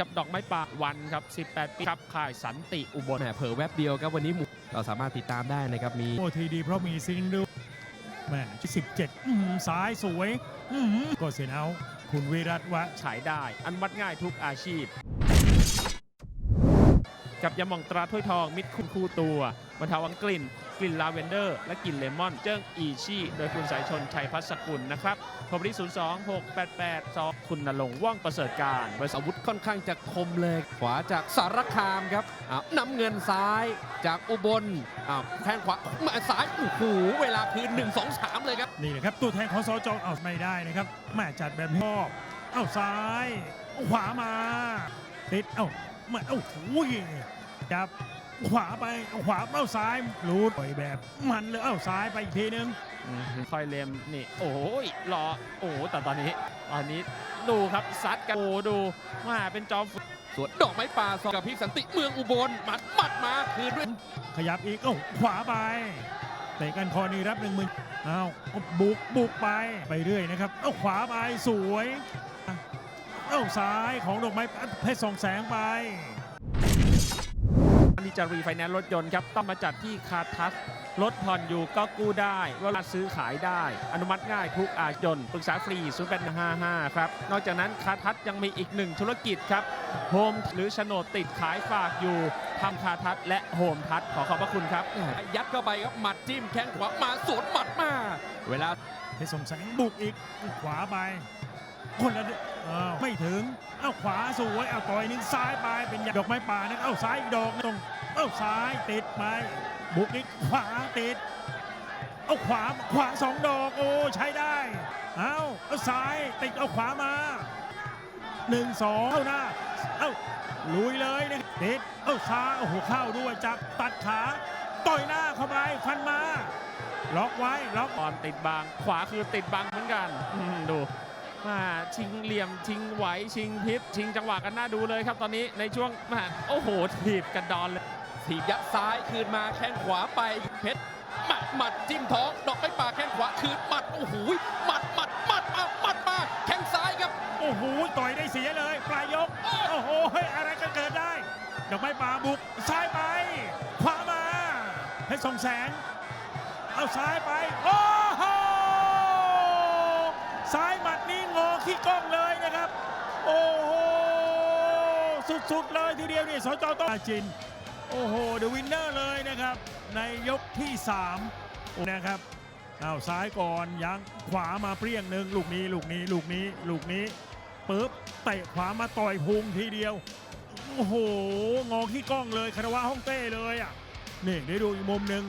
ครับ ดอกไม้ป่าวันครับ 18 ปีครับค่ายสันติอุบลแหมเผลอแวบเดียวครับวันนี้หมู่เราสามารถติดตามได้นะครับมีโอทีดีเพราะมีซิงดูแหม่สิบเจ็ดซ้ายสวยอื้อหือก็เสียเอาคุณวิรัตวะฉายได้ อันวัดง่ายทุกอาชีพ กับยาหม่องตราถ้วยทองมิตรคุณคู่ตัวบรรเทาอังกลิ่น กลิ่นลาเวนเดอร์ และกลิ่นเลมอน เจิ้งอีชี่ โดยคุณสายชน ชัยพัฒสกุลนะครับโทรไปที่ 02 688 2คุณนรงค์ว่องประเสริฐการบริษัทอาวุธค่อนข้างจะคมเลย ขวาจากสารคามครับอ้าวน้ำเงินซ้ายจากอุบลอ้าวแทงขวามาซ้ายโอ้โหเวลาคืน 1 2 3 เลยครับ นี่นะครับ ตัวแทนของสจเอาไม่ได้นะครับแม่จัดแบบชอบเอาซ้ายเอาขวามาติดเอ้า มาเอ้าหุ้ยจับขวาไปเอาขวาเอาซ้ายรูดปล่อยแบบ มันเลยเอ้าซ้ายไปอีกทีนึงอืมคอยเลมนี่ โอ้ยรอโอ้แต่ตอนนี้ตอนนี้ดูครับซัดกันโอ้ดูมาเป็นจอมฝึกส่วนดอกไม้ป่าสองกับพิสันติเมืองอุบลหมัดหมัดมาคืนด้วยขยับอีกเอ้าขวาไปเตะกันคอนี่รับหนึ่งมืออ้าวบุกบุกไปไปเรื่อยนะครับ เอ้าขวาไปสวย เอ้าซ้ายของดอกไม้เพชรสองแสงไปที่จะรีไฟแนนซ์รถยนต์ครับ ต้องมาจัดที่คาทัสรถผ่อนอยู่ก็กู้ได้ เวลาซื้อขายได้ อนุมัติง่ายทุกอาจนปรึกษาฟรี 0 8 5 5 ครับ นอกจากนั้นคาทัสยังมีอีกหนึ่งธุรกิจครับโฮมหรือโฉนดติดขายฝากอยู่ทำคาทัสและโฮมทัสขอขอบพระคุณครับ ยัดเข้าไปครับหมัดจิ้มแข้งขวามาสวนหมัดมา เวลาเพชรสงแสงบุกอีกขวาไปคนละ อ้าวไม่ถึงเอ้าขวาสวยเอาต่อยหนึงซ้ายไปเป็นดอกไม้ป่านะเอ้าซ้ายอีกดอกหนึ่งตรงเอ้าซ้ายติดไปบุกอีกขวาติดเอาขวาขวาสองดอกโอ้ใช้ได้เอ้าเอาซ้ายติดเอาขวามาหนึ่งสองเข้าหน้าเอ้าลุยเลยนะติดเอ้าซ้ายโอ้โหเข้าด้วยจับตัดขาต่อยหน้าเข้าไปฟันมาล็อกไว้ล็อกตอนติดบางขวาคือติดบางเหมือนกันอืมดู มาชิงเหลี่ยมชิงไหวชิงพริบชิงจังหวะกันน่าดูเลยครับตอนนี้ในช่วงมาโอ้โหถีบกันดอนเลยถีบยัดซ้ายคืนมาแข้งขวาไปเพชรหมัดหมัดจิ้มท้องดอกไม้ป่าแข้งขวาคืนหมัดโอ้โหหมัดหมัดหมัดมาหมัดมาแข้งซ้ายครับโอ้โหต่อยได้เสียเลยปลายยกโอ้โหเฮ้ยอะไรก็เกิดได้ดอกไม้ป่าบุกซ้ายไปขวามาเพชรสองแสนเอาซ้ายไปโอ้โห ซ้ายหมัดนี้งอขี้ก้องเลยนะครับ โอ้โห สุดๆเลยทีเดียวนี่สจต้องจิน โอ้โหเดอะวินเนอร์เลยนะครับ ในยกที่ 3 นะครับเอาซ้ายก่อนยังขวามาเปรี้ยงหนึ่งลูกนี้ลูกนี้ลูกนี้ลูกนี้ปึ๊บเตะขวามาต่อยพุงทีเดียว โอ้โห งอขี้ก้องเลยคารวะฮ่องเต้เลยอะนี่เดี๋ยวดูอีกมุมหนึ่ง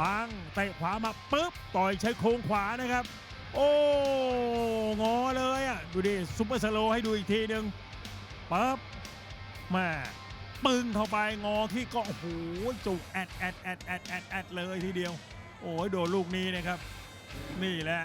ปังเตะขวามาปึ๊บต่อยใช้โครงขวานะครับ โอ้งอเลยอะดูดิซุปเปอร์สโลให้ดูอีกทีหนึ่งปั๊บแม่ปึ้งเข้าไปงอที่ก็โอ้โหจุกแอดแอดแอดแอดแอดแอดเลยทีเดียว โอ้ยโดนลูกนี้นะครับ นี่แหละ